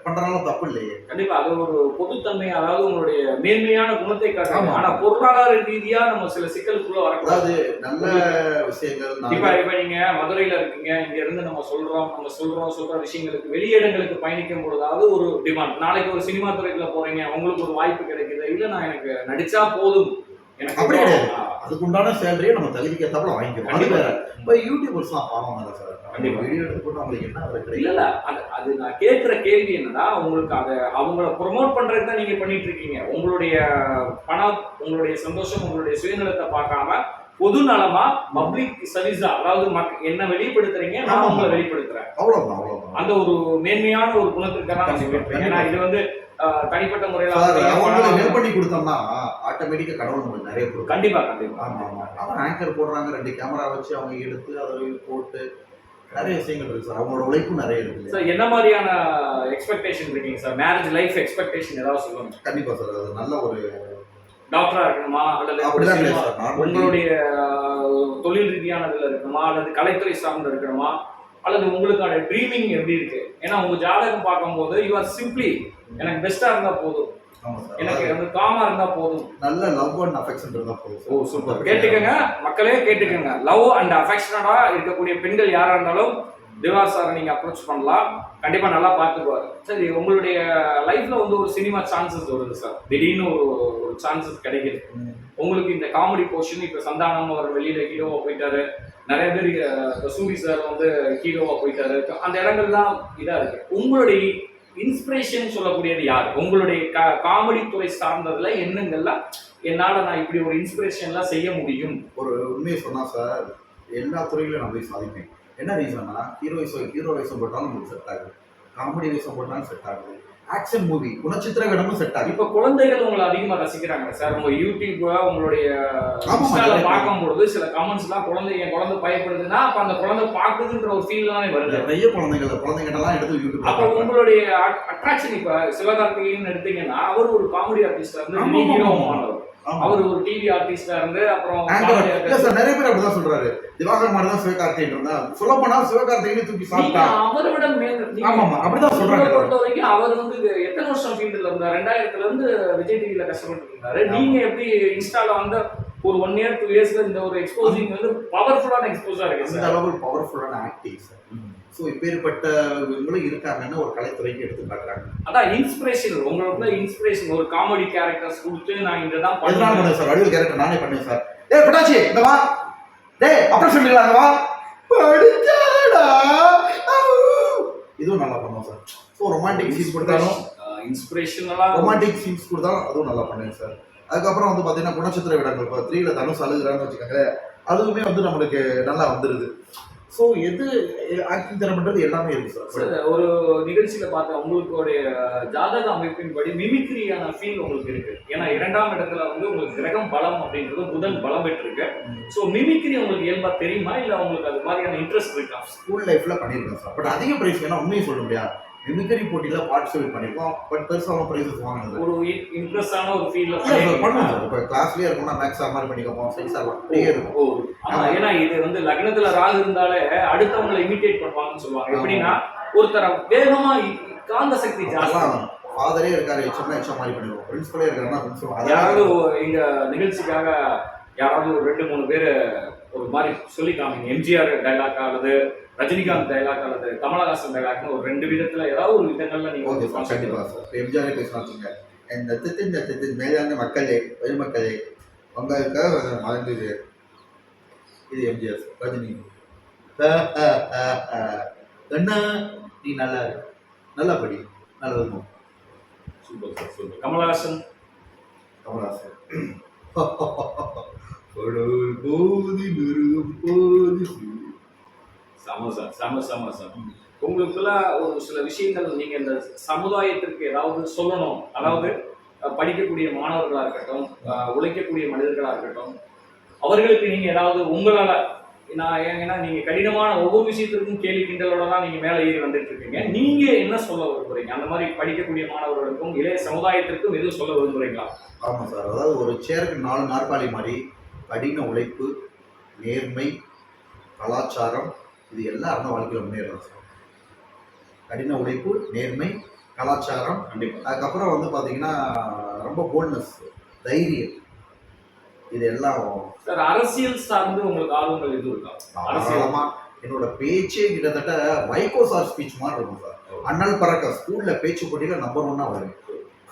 பண்றதுனால தப்பு இல்லையே. கண்டிப்பா அது ஒரு பொதுத்தன்மை அதாவது உங்களுடைய மேன்மையான குணத்தை காட்டுறாங்க ஆமா. ஆனா பொருளாதார ரீதியா நம்ம சில சிக்கலுக்குள்ள வரக்கூடாது. அதாவது நல்ல விஷயங்கள் நல்ல இப்ப நீங்க மதுரையில இருக்கீங்க இங்க இருந்து நம்ம சொல்றோம் நம்ம சொல்றோம் சொல்ற விஷயங்களுக்கு வெளியிடங்களுக்கு பயணிக்கும் பொழுதாவது ஒரு டிமாண்ட் நாளைக்கு ஒரு சினிமா துறைக்குள்ள போறீங்க உங்களுக்கு ஒரு வாய்ப்பு கிடைக்குது இல்ல நான் எனக்கு நடிச்சா போதும். அப்படி கிடையாது. அதுக்குண்டான சேலரியை நம்ம தகுதிக்கு ஏத்தாப்புல வாங்கிக்கிறோம் அது. வேற இப்போ யூடியூபர்ஸ்லாம் பாவம் தானே சார். வீடியோ எடுத்து போட்டு அவங்களுக்கு என்ன அதுல இல்ல அது நான் கேட்கிற கேள்வி என்னன்னா உங்களுக்கு அதை அவங்கள ப்ரொமோட் பண்றதுக்கு தான் நீங்க பண்ணிட்டு இருக்கீங்க உங்களுடைய பணம் உங்களுடைய சந்தோஷம் உங்களுடைய சுயநலத்தை பார்க்காம பொது நலமா பப்ளிக் சர்வீஸா அதாவது மக்- என்ன வெளிப்படுத்துறீங்க நான். உங்களை வெளிப்படுத்துறேன் அவ்வளவுதான் அவ்வளவுதான் அந்த ஒரு மேன்மையான ஒரு இருக்கேன். ஏன்னா இது வந்து தனிப்பட்ட முறையில அவங்களுக்கு ஹெல்ப் பண்ணி கொடுத்தோம்னா ஆட்டோமேட்டிக்கா கடவுள் நம்மளுக்கு நிறைய கொடுக்கும். கண்டிப்பா கண்டிப்பா. ஆமா ஆமா. அவன் ஆங்கர் போடுறாங்க ரெண்டு கேமரா வச்சு அவங்க எடுத்து அதை போட்டு நிறைய விஷயங்கள் இருக்கு சார் அவங்களோட உழைப்பு நிறைய இருக்கு? சார் என்ன மாதிரியான எக்ஸ்பெக்டேஷன் இருக்கீங்க சார் மேரேஜ் லைஃப் எக்ஸ்பெக்டேஷன் ஏதாவது சொல்லுங்க. கண்டிப்பா சார் அது நல்ல ஒரு டாக்டரா இருக்கணுமா அல்லது உங்களுடைய தொழில் ரீதியானதுல இருக்கணுமா அல்லது கலைத்துறை சார்ந்து இருக்கணுமா அல்லது உங்களுக்கான ட்ரீமிங் எப்படி இருக்கு? ஏன்னா உங்க ஜாதகம் பார்க்கும்போது யூ ஆர் சிம்பிளி எனக்கு பெஸ்டா இருந்தா போதும். எனக்கு வந்து காமா இருந்தா போதும். நல்ல லவ் அண்ட் அஃபெக்ஷன் இருந்தா போதும் ஓ சூப்பர் கேட்டுக்கங்க மக்களே கேட்டுக்கங்க. லவ் அண்ட் அஃபெக்ஷனடா இருக்கக்கூடிய பெண்கள் யாரா இருந்தாலும் திவார் சாரை நீங்க அப்ரோச் பண்ணலாம். கண்டிப்பா நல்லா பார்த்துக்குவாரு. சரி உங்களுடைய லைஃப்ல வந்து ஒரு சினிமா சான்சஸ் வருது சார். திடீர்னு ஒரு ஒரு சான்சஸ் கிடைக்குது. உங்களுக்கு இந்த காமெடி போர்ஷன் இப்ப சந்தானம் அவர் வெளியில ஹீரோவா போயிட்டாரு. நிறைய பேர் சூரி சார் வந்து ஹீரோவா போயிட்டாரு. அந்த இடங்கள்லாம் இதா இருக்கு. உங்களுடைய இன்ஸ்பிரேஷன் சொல்லக்கூடியது யார்? உங்களுடைய காமெடி துறை சார்ந்ததுல என்னங்கள்லாம் என்னால நான் இப்படி ஒரு இன்ஸ்பிரேஷன்லாம் செய்ய முடியும்? ஒரு உண்மையை சொன்னா சார் எல்லா துறையிலும் நான் போய் சாதிப்பேன். என்ன ரீசன்னா ஹீரோ ஹீரோ வேஷம் போட்டாலும் நமக்கு செட் ஆகுது. காமெடி வேஷம் போட்டாலும் செட் ஆகுது. ஆக்ஷன் மூவி குணச்சித்திர வேடமும் செட் ஆகுது. இப்ப குழந்தைகள் உங்களை அதிகமா ரசிக்கிறாங்க சார். உங்க யூடியூப் உங்களுடைய. பார்க்கும்பொழுது சில கமெண்ட்ஸ் எல்லாம் குழந்தை என் குழந்தை பயப்படுதுன்னா அப்ப அந்த குழந்தை பாக்குதுன்ற ஒரு ஃபீல் தானே வருது. நிறைய குழந்தைகள் குழந்தைகிட்டலாம் எடுத்து யூடியூப்ல அப்ப. உங்களுடைய அட்ராக்ஷன் இப்ப சிவகார்த்திகேயன் எடுத்தீங்கன்னா அவர் ஒரு காமெடி ஆர்டிஸ்ட் வந்து ஆமா, அவர் ஒரு டிவி ஆர்டிஸ்டா இருந்து அப்புறம். சார் நிறைய பேர் அப்படிதான் சொல்றாரு. திவாகர் மாதிரி தான் சிவகார்த்திகேயன் இருந்தா சொல்ல போனா சிவகார்த்திகேயன் தூக்கி சாப்பிட்டா. அவரை விட மேல ஆமா ஆமா அப்படிதான் சொல்றாங்க. பொறுத்த வரைக்கும் அவர் வந்து எத்தனை வருஷம் ஃபீல்டுல இருந்தார்? ரெண்டாயிரத்துல இருந்து விஜய் டிவில கஷ்டப்பட்டு இருந்தாரு. நீங்க எப்படி இன்ஸ்டால வந்து ஒரு ஒன் இயர் டூ இயர்ஸ்ல இந்த ஒரு எக்ஸ்போசிங் வந்து பவர்ஃபுல்லான எக்ஸ்போஸா இருக்கு சார். அளவுக்கு பவர்ஃபுல்லான ஆக்டிங் சார். ஸோ இப்பேற்பட்ட இவங்களும் இருக்காங்கன்னு ஒரு கலைத்துறைக்கு எடுத்து காட்டுறாங்க அதான் இன்ஸ்பிரேஷன் உங்களுக்கு இன்ஸ்பிரேஷன் ஒரு காமெடி கேரக்டர்ஸ் கொடுத்து நான் இதுதான் எதனால பண்ணுவேன்? பண்ணுவேன் சார்? வடிவல் கேரக்டர் நானே பண்ணுவேன் சார். டேய் பட்டாச்சி இந்த வா. டேய் அப்புறம் சொல்லிக்கலாம் வா. படிச்சாடா. இதுவும் நல்லா பண்ணுவோம் சார். ஸோ ரொமான்டிக் சீன்ஸ் கொடுத்தாலும் இன்ஸ்பிரேஷனலா ரொமான்டிக் சீன்ஸ் கொடுத்தாலும் அதுவும் நல்லா பண்ணுவேன் சார். அதுக்கப்புறம் வந்து பார்த்தீங்கன்னா குணச்சித்திர விடங்கள். இப்போ த்ரீல தனுஷ் அழுகுறான்னு வச்சுக்கோங்களேன். அதுவுமே வந்து நம்மளுக்கு நல்லா வந்துடுது ஸோ எது ஆக்டிங் திறமைன்றது எல்லாமே இருக்கு சார் ஒரு நிகழ்ச்சியில பார்த்தேன் உங்களுடைய ஜாதக அமைப்பின்படி மிமிக்ரியான ஃபீல் உங்களுக்கு இருக்கு. ஏன்னா இரண்டாம் இடத்துல வந்து உங்களுக்கு கிரகம் பலம் அப்படின்றது புதன் பலம் பெற்றிருக்கு. ஸோ மிமிக்ரி உங்களுக்கு இயல்பா தெரியுமா? இல்ல உங்களுக்கு அது மாதிரியான இன்ட்ரெஸ்ட் இருக்கா? ஸ்கூல் லைஃப்ல பண்ணியிருக்கோம் சார் பட் அதிக பிரைஸ் வேணா உண்மையை சொல்ல முடியாது. மிமிக்ரி போட்டியில பார்ட்டிசிபேட் பண்ணியிருக்கோம் பட் பெருசாக ப்ரைஸஸ் வாங்கினது ஒரு இன்ட்ரெஸ்டான ஒரு சார் பண்ணுவோம் இப்போ கிளாஸ்லயே இருக்கோம்னா மேக்ஸ் ஆர் மாதிரி பண்ணிக்கோம் சயின்ஸ் ஆர் அப்படியே இருக்கும். ஆமா. ஏன்னா இது வந்து லக்னத்துல ராகு இருந்தாலே அடுத்தவங்களை இமிட்டேட் பண்ணுவாங்கன்னு சொல்லுவாங்க. எப்படின்னா ஒருத்தர வேகமா இ- காந்த சக்தி ஜாஸ்தி. ஃபாதரே இருக்காரு எச்எம்னா எச்எம் மாதிரி பண்ணிடுவோம். பிரின்சிபலே இருக்காருன்னா பிரின்சிபல் யாராவது எங்க நிகழ்ச்சிக்காக யாராவது ஒரு ரெண்டு மூணு பேர் மாதிரி சொல்லி காமிங்க எம்ஜிஆர் டைலாக் அல்லது ரஜினிகாந்த் டைலாக் அல்லது கமலஹாசன் டைலாக்னு ஒரு ரெண்டு விதத்துல ஏதாவது ஒரு விதங்கள்ல நீங்க கண்டிப்பா சார். எம்ஜிஆரே பேசினா வச்சுங்க இந்த திட்டு இந்த திட்டு மேலான மக்களே பெருமக்களே உங்களுக்காக மறந்தது இது எம்ஜிஆர் ரஜினி. அண்ணா நீ நல்லா இரு. நல்லா படி. நல்லா இருக்கும் super sir super. Kamal Haasan? Kamal Haasan. கடவுள் போதி மிருகம் போதி சம சார் சம சம உங்களுக்குள்ள ஒரு சில விஷயங்கள் நீங்க இந்த சமுதாயத்திற்கு ஏதாவது சொல்லணும். அதாவது படிக்கக்கூடிய மாணவர்களா இருக்கட்டும் உழைக்கக்கூடிய மனிதர்களா இருக்கட்டும் அவர்களுக்கு நீங்க ஏதாவது உங்களால நான் ஏன்னா நீங்க கடினமான ஒவ்வொரு விஷயத்திற்கும் கேள்வி கிண்டலோட தான் நீங்க மேலே ஏறி வந்துட்டு இருக்கீங்க நீங்க என்ன சொல்ல விரும்புறீங்க? அந்த மாதிரி படிக்கக்கூடிய மாணவர்களுக்கும் இளைய சமுதாயத்திற்கும் எதுவும் சொல்ல விரும்புறீங்களா? ஆமாம் சார். அதாவது ஒரு சேருக்கு நாலு நாற்காலி மாதிரி கடின உழைப்பு நேர்மை கலாச்சாரம் இது எல்லாம் இருந்த வாழ்க்கையில் முன்னேறலாம் சார் கடின உழைப்பு நேர்மை கலாச்சாரம் கண்டிப்பா. அதுக்கப்புறம் வந்து பார்த்தீங்கன்னா ரொம்ப போல்ட்னஸ் தைரியம். இது எல்லாம் சார் அரசியல் சார்ந்து உங்களுக்கு ஆர்வங்கள் எதுவும் இருக்கா? அரசியல். தாராளமா என்னோட பேச்சே கிட்டத்தட்ட வைகோ சார் ஸ்பீச் மாதிரி இருக்கும் சார். அண்ணல் பறக்க ஸ்கூல்ல பேச்சு போட்டியில நம்பர் ஒன்னா வரும்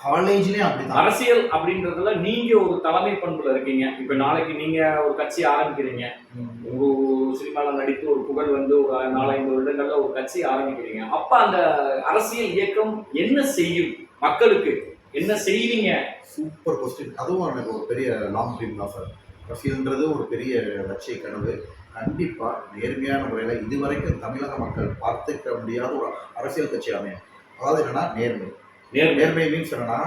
காலேஜ்லயும் அப்படிதான். அரசியல் அப்படின்றதுல நீங்க ஒரு தலைமை பண்புல இருக்கீங்க. இப்ப நாளைக்கு நீங்க ஒரு கட்சி ஆரம்பிக்கிறீங்க. ஒரு சினிமால நடித்து ஒரு புகழ் வந்து ஒரு நாலஞ்சு வருடங்கள்ல ஒரு கட்சி ஆரம்பிக்கிறீங்க. அப்ப அந்த அரசியல் இயக்கம் என்ன செய்யும் மக்களுக்கு? என்ன செய்வீங்க? சூப்பர் கொஸ்டின் அதுவும் எனக்கு ஒரு பெரிய லாங் ட்ரீம் தான் சார் அரசியல்ன்றது ஒரு பெரிய லட்சிய கனவு. கண்டிப்பா நேர்மையான முறையில் இதுவரைக்கும் தமிழக மக்கள் பார்த்துக்க முடியாத ஒரு அரசியல் கட்சி அமையும். அதாவது என்னன்னா நேர்மை. நேர்மை நேர்மை மீன்ஸ் என்னன்னா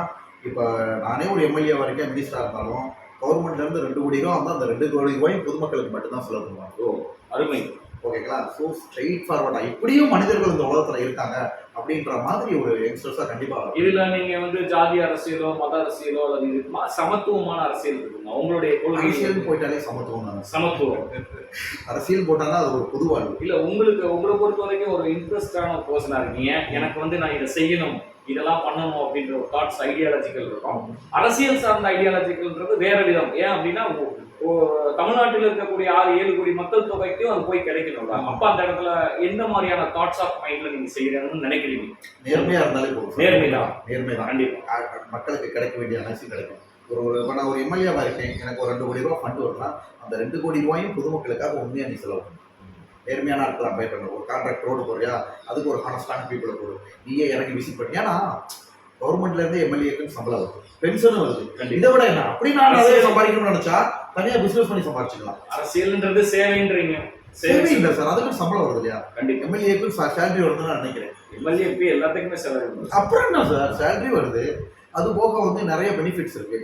இப்போ நானே ஒரு எம்எல்ஏ வரைக்கும் மினிஸ்டரா இருந்தாலும் கவர்மெண்ட்ல இருந்து ரெண்டு கோடி ரூபா வந்து அந்த ரெண்டு கோடி ரூபாயும் பொதுமக்களுக்கு மட்டும்தான் செலவு பண்ணுவாங்க. ஓ அருமை. ஓகேங்களா ஸோ ஸ்ட்ரெயிட் ஃபார்வர்டா இப்படியும் மனிதர்கள் இந்த உலகத்துல இருக்காங்க அப்படின்ற மாதிரி ஒரு யங்ஸ்டர்ஸா கண்டிப்பா இதுல நீங்க வந்து ஜாதி அரசியலோ மத அரசியலோ அல்லது இது மா- சமத்துவமான அரசியல் இருக்குங்க உங்களுடைய அரசியல் போயிட்டாலே சமத்துவம் தானே. சமத்துவம். அரசியல் போட்டாலும் அது ஒரு பொது வாழ்வு இல்ல உங்களுக்கு உங்களை பொறுத்த வரைக்கும் ஒரு இன்ட்ரெஸ்டான பர்சனா இருக்கீங்க. எனக்கு வந்து நான் இதை செய்யணும். இதெல்லாம் பண்ணணும் அப்படின்ற ஒரு தாட்ஸ் ஐடியாலஜிக்கல் இருக்கும். அரசியல் சார்ந்த ஐடியாலஜிக்கல்ன்றது வேற விதம். ஏன் அப்படின்னா தமிழ்நாட்டில் இருக்கக்கூடிய ஆறு ஏழு கோடி மக்கள் தொகைக்கும் அது போய் கிடைக்கணும்ல அப்ப அந்த இடத்துல எந்த மாதிரியான தாட்ஸ் ஆஃப் மைண்ட்ல நீங்க செய்யறீங்கன்னு நினைக்கிறீங்க? நேர்மையா இருந்தாலே போதும். நேர்மைதான். நேர்மை தான் கண்டிப்பா மக்களுக்கு கிடைக்க வேண்டிய அனைத்தும் கிடைக்கும். ஒரு ஒரு நான் ஒரு எம்எல்ஏவா இருக்கேன். எனக்கு ஒரு ரெண்டு கோடி ரூபா ஃபண்ட் வரும்னா அந்த ரெண்டு கோடி ரூபாயும் பொதுமக்களுக்காக உண்மையா நீ செலவு பண்ணணும் நேர்மையான ஆட்கள் அப்ளை பண்ணணும். ஒரு கான்ட்ராக்ட் ரோடு போறியா? அதுக்கு ஒரு ஹானஸ்டான பீப்புளை போடு நீயே இறங்கி விசிட் பண்ணி ஏன்னா கவர்மெண்ட்ல இருந்து எம்எல்ஏக்கு சம்பளம் வருது. பென்ஷனும் வருது. இதை விட என்ன? அப்படி நான் நிறைய சம்பாதிக்கணும்னு நினைச்சா தனியா பிசினஸ் பண்ணி சம்பாதிச்சுக்கலாம். அரசியல்ன்றது சேவைன்றீங்க. சேவை இல்லை சார். அதுக்கு சம்பளம் வருது இல்லையா? கண்டிப்பா. எம்எல்ஏக்கும் சேலரி வருதுன்னு நான் நினைக்கிறேன். எம்எல்ஏ எல்லாத்துக்குமே செலவு அப்புறம் என்ன சார்? சேலரி வருது. அது போக வந்து நிறைய பெனிஃபிட்ஸ் இருக்கு.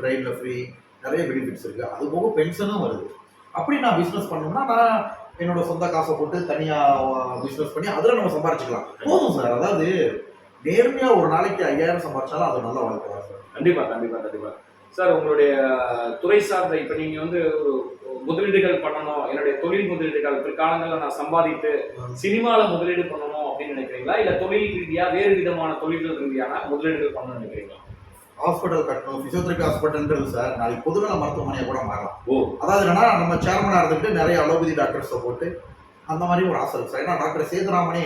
ட்ரெயின்ல ஃப்ரீ நிறைய பெனிஃபிட்ஸ் இருக்கு. அது போக பென்ஷனும் வருது. அப்படி நான் பிஸ்னஸ் பண்ணோம்னா நான் என்னோட சொந்த காசை போட்டு தனியா பிஸ்னஸ் பண்ணி அதில் நம்ம சம்பாரிச்சுக்கலாம். போதும் சார். அதாவது நேர்மையா ஒரு நாளைக்கு ஐயாயிரம் சம்பாரிச்சாலும் அது நல்ல வாழ்க்கை தான் சார். கண்டிப்பா கண்டிப்பா கண்டிப்பா. சார் உங்களுடைய துறை சார்ந்த இப்போ நீங்க வந்து ஒரு முதலீடுகள் பண்ணணும். என்னுடைய தொழில் முதலீடுகள் பிற்காலங்களில் நான் சம்பாதித்து சினிமாவில் முதலீடு பண்ணணும் அப்படின்னு நினைக்கிறீங்களா? இல்ல தொழில் ரீதியா வேறு விதமான தொழில்கள் ரீதியான முதலீடுகள் பண்ணணும்னு நினைக்கிறீங்களா? ஹாஸ்பிட்டல் கட்டணும் பிசியோதெரபி ஹாஸ்பிட்டல்ன்றது சார் நாளைக்கு பொதுநல மருத்துவமனையை கூட மாறலாம். ஓ. அதாவது என்னன்னா நம்ம சேர்மனாக இருந்துட்டு நிறைய அலோபதி டாக்டர்ஸை போட்டு அந்த மாதிரி ஒரு ஆசை சார் ஏன்னா டாக்டர் சேதுராமனே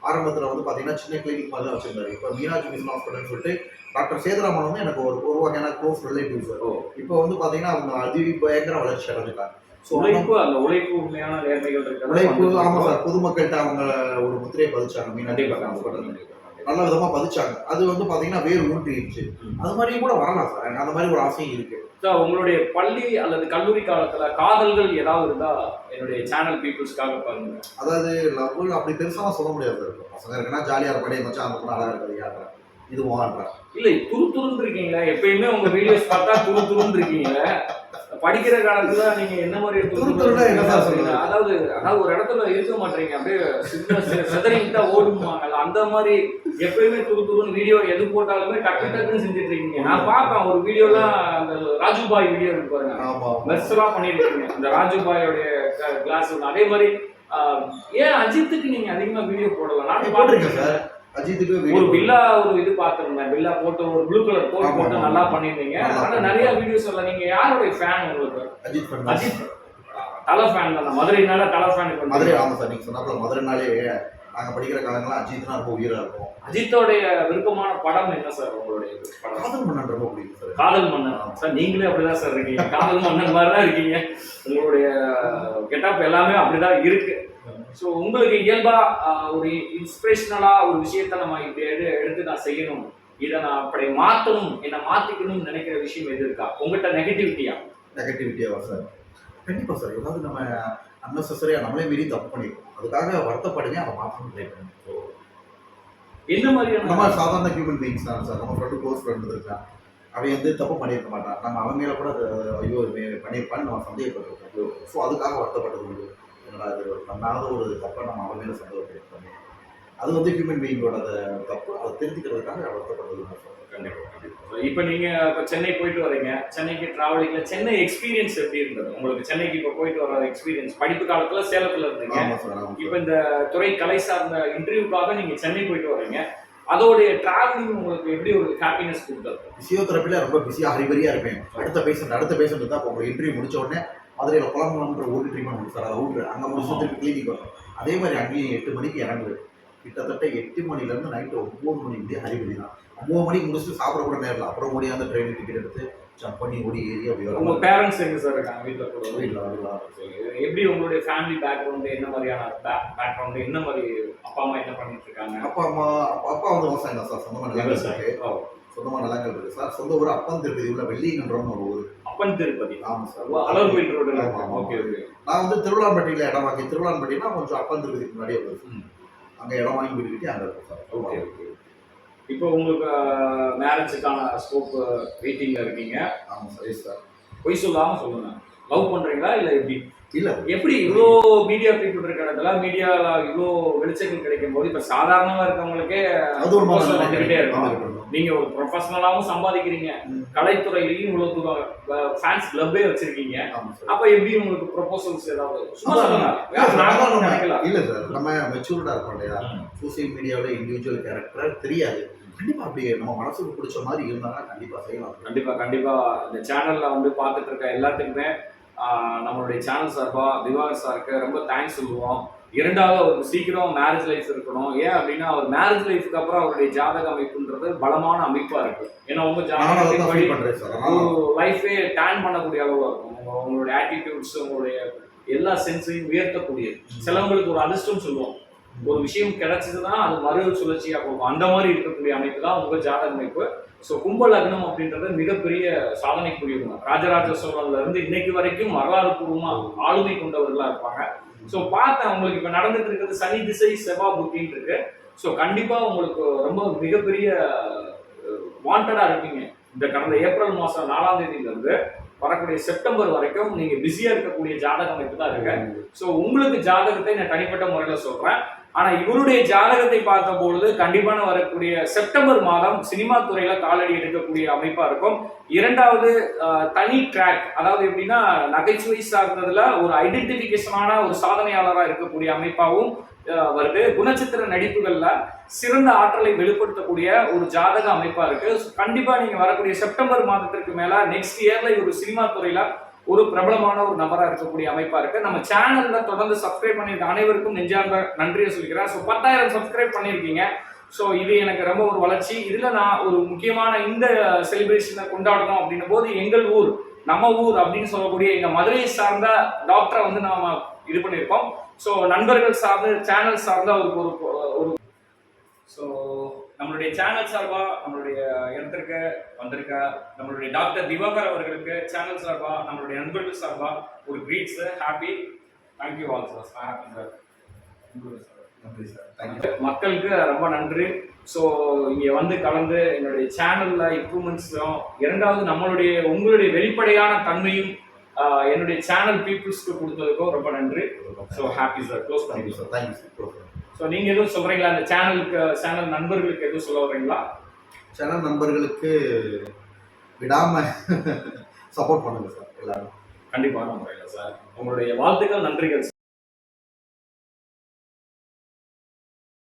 ஆரம்பத்தில் வந்து பார்த்தீங்கன்னா சின்ன கிளினிக் மாதிரி தான் வச்சிருந்தாரு. இப்போ மீனாட்சி மிஷன் ஹாஸ்பிட்டல்னு சொல்லிட்டு டாக்டர் சேதுராமன் வந்து எனக்கு ஒரு ஒரு வகையான க்ளோஸ் ரிலேட்டிவ் சார் இப்போ வந்து பார்த்தீங்கன்னா அவங்க அதி பயங்கர வளர்ச்சி அடைஞ்சிட்டாங்க. உழைப்பு அந்த உழைப்பு உண்மையான நேர்மைகள் இருக்கிறது? உழைப்பு வந்து- ஆமாம் சார் பொதுமக்கள்கிட்ட அவங்க ஒரு முத்திரையை பதிச்சாங்க. மீனாட்சி ஹாஸ்பிட்டல். நல்ல விதமா பதிச்சாங்க. அது வந்து பாத்தீங்கன்னா வேறு ஊன்றிடுச்சு. அது மாதிரியும் கூட வரலாம் சார். எனக்கு அந்த மாதிரி ஒரு ஆசையும் இருக்கு. சார் உங்களுடைய பள்ளி அல்லது கல்லூரி காலத்துல காதல்கள் ஏதாவது இருந்தா என்னுடைய சேனல் பீப்புள்ஸ்க்காக பாருங்க. அதாவது லவ் அப்படி பெருசாலாம் சொல்ல முடியாது பசங்க இருக்குன்னா ஜாலியா இருப்பாடே மச்சான் அந்த பொண்ணு அழகா இருக்காது யாரா இது வான்றா இல்ல துரு துருன்னு இருக்கீங்களா. எப்பயுமே உங்க வீடியோஸ் பார்த்தா துரு துருன்னு இருக்கீங்களா. படிக்கிற காலத்துல நீங்க என்ன மாதிரி துரு துரு துருன்னா என்ன சார் சொல்றது? அதாவது அதாவது ஒரு இடத்துல இருக்க மாட்டீங்க. அப்படியே செதறிக்கிட்டா ஓடுவாங்கல்ல அந்த மாதிரி எப்பயுமே துரு துருன்னு வீடியோ எது போட்டாலுமே டக்கு டக்குன்னு செஞ்சுட்டு இருக்கீங்க. நான் பார்ப்பேன். ஒரு வீடியோலாம் அந்த ராஜுபாய் வீடியோ இருக்கு பாருங்க. ஆமா. மெர்சலா பண்ணிருக்கீங்க இந்த ராஜுபாயோடைய கிளாஸ் அதே மாதிரி ஏன் அஜித்துக்கு நீங்க அதிகமா வீடியோ போடல? நானும் போட்டிருக்கேன் சார். அஜித்துக்கு ஒரு பில்லா ஒரு இது பார்த்திருந்தேன். பில்லா போட்டு ஒரு ப்ளூ கலர் கோட் போட்டு. நல்லா பண்ணிருந்தீங்க. ஆனா நிறைய வீடியோஸ் எல்லாம் நீங்க யாருடைய ஃபேன் உங்களுக்கு? அஜித் fan அஜித் தலை ஃபேன் தான். மதுரைனால தலை ஃபேன் மதுரை ஆமா சார். நீங்க சொன்னாப்புல மதுரைனாலே நாங்க படிக்கிற காலங்கள்லாம் அஜித் தான் ரொம்ப உயிரா இருக்கும். அஜித்தோடைய விருப்பமான படம் என்ன சார் உங்களுடைய காதல் மன்னன் ரொம்ப பிடிக்கும் சார். காதல் மன்னன். சார் நீங்களே அப்படிதான் சார் இருக்கீங்க. காதல் மன்னன் மாதிரி தான் இருக்கீங்க. உங்களுடைய கெட்டப் எல்லாமே அப்படிதான் இருக்கு. ஸோ உங்களுக்கு இயல்பா ஆஹ், ஒரு இன்ஸ்பிரேஷனலா ஒரு விஷயத்த நம்ம இப்படி எடு எடுத்து நான் செய்யணும். இதை நான் அப்படி மாத்தணும் என்னை மாத்திக்கணும்னு நினைக்கிற விஷயம் எது இருக்கா? உங்ககிட்ட நெகட்டிவிட்டியா நெகட்டிவிட்டியாவா சார் கண்டிப்பா சார் ஏதாவது நம்ம அன்னெசரியா நம்மளே மீறி தப்பு பண்ணிருக்கோம் அதுக்காக வருத்தப்படுங்க அதை மாற்றணும் ட்ரை பண்ணுங்க. என்ன மாதிரியான நம்ம சாதாரண ஹியூமன் பீயிங்ஸ் தான் சார் நம்ம ஃப்ரெண்டு க்ளோஸ் ஃப்ரெண்டு இருக்கான். அவன் வந்து தப்பு பண்ணியிருக்க மாட்டான். நம்ம அவன் மேல கூட அது ஐயோ பண்ணியிருப்பான்னு நம்ம சந்தேகப்பட்டிருக்கோம் ஸோ அதுக்காக வருத்தப்பட்டது உண்டு. என்னடா இது பண்ணாத ஒரு தப்பை நம்ம அவன் மேல சந்தேகப்பட்டிருக்கோம் அது வந்து ஹியூமன் பீயிங்கோட தப்பு. அதை தெரிஞ்சுக்கிறதுக்காக வருத்தப்பட்டது உண்டு சார் கண்டிப்பா, கண்டிப்பா. இப்ப நீங்க இப்ப சென்னை போயிட்டு வரீங்க. சென்னைக்கு டிராவலிங்ல சென்னை எக்ஸ்பீரியன்ஸ் எப்படி இருந்தது? உங்களுக்கு சென்னைக்கு இப்ப போயிட்டு வர எக்ஸ்பீரியன்ஸ் படிப்பு காலத்துல சேலத்துல இருந்தீங்க. இப்ப இந்த துறை கலை சார்ந்த இன்டர்வியூக்காக நீங்க சென்னை போயிட்டு வரீங்க. அதோடைய டிராவலிங் உங்களுக்கு எப்படி ஒரு ஹாப்பினஸ் கொடுத்தது? பிசியோதெரப்பில ரொம்ப பிஸியாக ஹரிபரியா இருப்பேன். அடுத்த பேஷண்ட் அடுத்த பேஷண்ட் தான் இப்போ உங்களுக்கு இன்டர்வியூ முடிச்ச உடனே மதுரையில் குழம்புன்ற ஒரு ட்ரீட்மெண்ட் முடிச்சார் அதை விட்ரு அங்கே முடிச்சு திருப்பி கிளினிக் வரும். அதே மாதிரி அங்கேயும் எட்டு மணிக்கு இறங்குது. கிட்டத்தட்ட எட்டு மணிலேருந்து நைட்டு ஒம்பது மணி முடிய ஹரிபரி தான். ஒம்பது மணிக்கு முடிச்சுட்டு சாப்பிட கூட நேரில். அப்புறம் ஓடி அந்த ட்ரெயின் டிக்கெட் எடுத்து ஜம்ப் பண்ணி ஓடி ஏறி அப்படி உங்க வரும் பேரண்ட்ஸ் எங்க சார் இருக்காங்க? வீட்டுல கூட. வீட்டில் வரலாம் எப்படி உங்களுடைய ஃபேமிலி பேக்ரவுண்ட் என்ன மாதிரியான பேக்ரவுண்ட் என்ன மாதிரி அப்பா அம்மா என்ன பண்ணிட்டு இருக்காங்க? அப்பா அம்மா அப்பா வந்து விவசாயம் தான் சார் சொந்தமாக நிலங்கள் இருக்கு. சொந்தமாக நிலங்கள் இருக்கு. சார் சொந்த ஊர் அப்பன் திருப்பதி. உள்ள வெள்ளிங்கன்றோம்னு ஒரு ஊர். அப்பன் திருப்பதி. ஆமாம் சார். அலர் கோயில் ரோடு. Okay okay. நான் வந்து திருவிழாம்பட்டியில் இடம் வாங்கி திருவிழாம்பட்டினா கொஞ்சம் அப்பன் திருப்பதிக்கு முன்னாடியே வருது. அங்கே இடம் வாங்கி வீடு கட்டி அங்கே இருக்கும் ஓகே ஓகே. இப்போ உங்களுக்கு மேரேஜுக்கான ஸ்கோப் வெயிட்டிங்ல இருக்கீங்க. ஆமாம் சார் எஸ் சார். பொய் சொல்லாம சொல்லுங்க. லவ் பண்றீங்களா இல்ல எப்படி? இல்லை எப்படி இவ்வளோ மீடியா பீப்புள் இருக்கிற இடத்துல மீடியால இவ்வளோ வெளிச்சங்கள் கிடைக்கும் போது இப்ப சாதாரணமா இருக்கவங்களுக்கே அது ஒரு வந்துகிட்டே இருக்கும். இருக்கும். நீங்க ஒரு ப்ரொஃபஷனலாவும் சம்பாதிக்கிறீங்க. கலைத்துறையிலையும் இவ்வளவு தூரம் ஃபேன்ஸ் கிளப்பே வச்சிருக்கீங்க. அப்ப எப்படி உங்களுக்கு ப்ரொபோசல்ஸ் ஏதாவது இல்ல சார், நம்ம- நினைக்கலாம் இல்ல சார் நம்ம மெச்சூர்டா இருக்கோம் இல்லையா. சோசியல் மீடியாவில் இண்டிவிஜுவல் கேரக்டர் தெரியாது. கண்டிப்பா அப்படியே நம்ம மனசுக்கு பிடிச்ச மாதிரி இருந்தாங்கன்னா கண்டிப்பா செய்யலாம். கண்டிப்பா கண்டிப்பா. இந்த சேனல்ல வந்து பார்த்துட்டு இருக்க எல்லாத்துக்குமே நம்மளுடைய சேனல் சார்பா திவாகர் சாருக்கு ரொம்ப தேங்க்ஸ் சொல்லுவோம். இரண்டாவது அவருக்கு சீக்கிரம் மேரேஜ் லைஃப் இருக்கணும். ஏன் அப்படின்னா அவர் மேரேஜ் லைஃப்க்கு அப்புறம் அவருடைய ஜாதக அமைப்புன்றது பலமான அமைப்பா இருக்கு. ஏன்னா உங்க அதனால லைஃபே டேன் பண்ணக்கூடிய அளவா இருக்கும். உங்க- உங்களுடைய ஆட்டிடியூட்ஸ் உங்களுடைய எல்லா சென்ஸையும் உயர்த்தக்கூடியது. சிலவங்களுக்கு ஒரு அதிர்ஷ்டம் சொல்லுவோம். ஒரு விஷயம் கிடைச்சதுன்னா அது மறு சுழற்சியா போகும். அந்த மாதிரி இருக்கக்கூடிய அமைப்பு தான் உங்க ஜாதக அமைப்பு. ஸோ கும்ப லக்னம் அப்படின்றது மிகப்பெரிய சாதனைக்குரியவங்க ராஜராஜ சோழன்ல இருந்து இன்னைக்கு வரைக்கும் வரலாறு பூர்வமா ஆளுமை கொண்டவர்களா இருப்பாங்க. ஸோ பார்த்தேன் உங்களுக்கு இப்ப நடந்துட்டு இருக்கிறது சனி திசை செவ்வா புத்தின்னு இருக்கு. ஸோ கண்டிப்பா உங்களுக்கு ரொம்ப மிகப்பெரிய வாண்டடா இருப்பீங்க. இந்த கடந்த ஏப்ரல் மாசம் நாலாம் தேதியில இருந்து வரக்கூடிய செப்டம்பர் வரைக்கும் நீங்க பிஸியா இருக்கக்கூடிய ஜாதக அமைப்பு தான் இருக்கு ஸோ உங்களுக்கு ஜாதகத்தை நான் தனிப்பட்ட முறையில் சொல்றேன். ஆனா இவருடைய ஜாதகத்தை பார்க்கும்பொழுது கண்டிப்பான வரக்கூடிய செப்டம்பர் மாதம் சினிமா துறையில காலடி எடுக்கக்கூடிய அமைப்பா இருக்கும். இரண்டாவது தனி ட்ராக் அதாவது எப்படின்னா நகைச்சுவை சார்ந்ததுல ஒரு ஐடென்டிபிகேஷனான ஒரு சாதனையாளராக இருக்கக்கூடிய அமைப்பாகவும் வருது. குணச்சித்திர நடிப்புகள்ல சிறந்த ஆற்றலை வெளிப்படுத்தக்கூடிய ஒரு ஜாதக அமைப்பா இருக்கு. கண்டிப்பா நீங்க வரக்கூடிய செப்டம்பர் மாதத்திற்கு மேல நெக்ஸ்ட் இயர்ல ஒரு சினிமா துறையில ஒரு பிரபலமான ஒரு நபரா இருக்கக்கூடிய அமைப்பா இருக்கு. நம்ம சேனல்ல தொடர்ந்து சப்ஸ்கிரைப் பண்ணிருக்க அனைவருக்கும் நெஞ்சார்ந்த நன்றியை சொல்லிக்கிறேன். ஸோ பத்தாயிரம் சப்ஸ்கிரைப் பண்ணியிருக்கீங்க. ஸோ இது எனக்கு ரொம்ப ஒரு வளர்ச்சி. இதுல நான் ஒரு முக்கியமான இந்த செலிப்ரேஷனை கொண்டாடணும் அப்படின்னும் போது எங்கள் ஊர் நம்ம ஊர் அப்படின்னு சொல்லக்கூடிய எங்க மதுரையை சார்ந்த டாக்டரை வந்து நாம இது பண்ணியிருக்கோம். ஸோ நண்பர்கள் சார்ந்து சேனல் சார்ந்த அவருக்கு ஒரு ஒரு ஸோ நம்மளுடைய சேனல் சார்பா நம்மளுடைய இடத்திற்கு வந்திருக்க நம்மளுடைய டாக்டர் திவாகர் அவர்களுக்கு சேனல் சார்பா நம்மளுடைய நண்பர்கள் சார்பா ஒரு greets happy thank you all sir happy sir நன்றி சார் தேங்க்யூ மக்களுக்கு ரொம்ப நன்றி. ஸோ இங்கே வந்து கலந்து என்னுடைய சேனலில் இம்ப்ரூவ்மெண்ட்ஸும் இரண்டாவது நம்மளுடைய உங்களுடைய வெளிப்படையான தன்மையும் என்னுடைய சேனல் பீப்புள்ஸ்க்கு கொடுத்ததுக்கும் ரொம்ப நன்றி. ஸோ ஹாப்பி சார் க்ளோஸ் பண்ணிக்கலாம் sir thank you sir so நீங்கள் எதுவும் சொல்கிறீங்களா அந்த சேனலுக்கு சேனல் நண்பர்களுக்கு எதுவும் சொல்ல வரீங்களா சேனல் நண்பர்களுக்கு விடாம சப்போர்ட் பண்ணுங்க சார் எல்லாரும். கண்டிப்பான முறையில் சார். உங்களுடைய வாழ்த்துக்கள் நன்றிகள்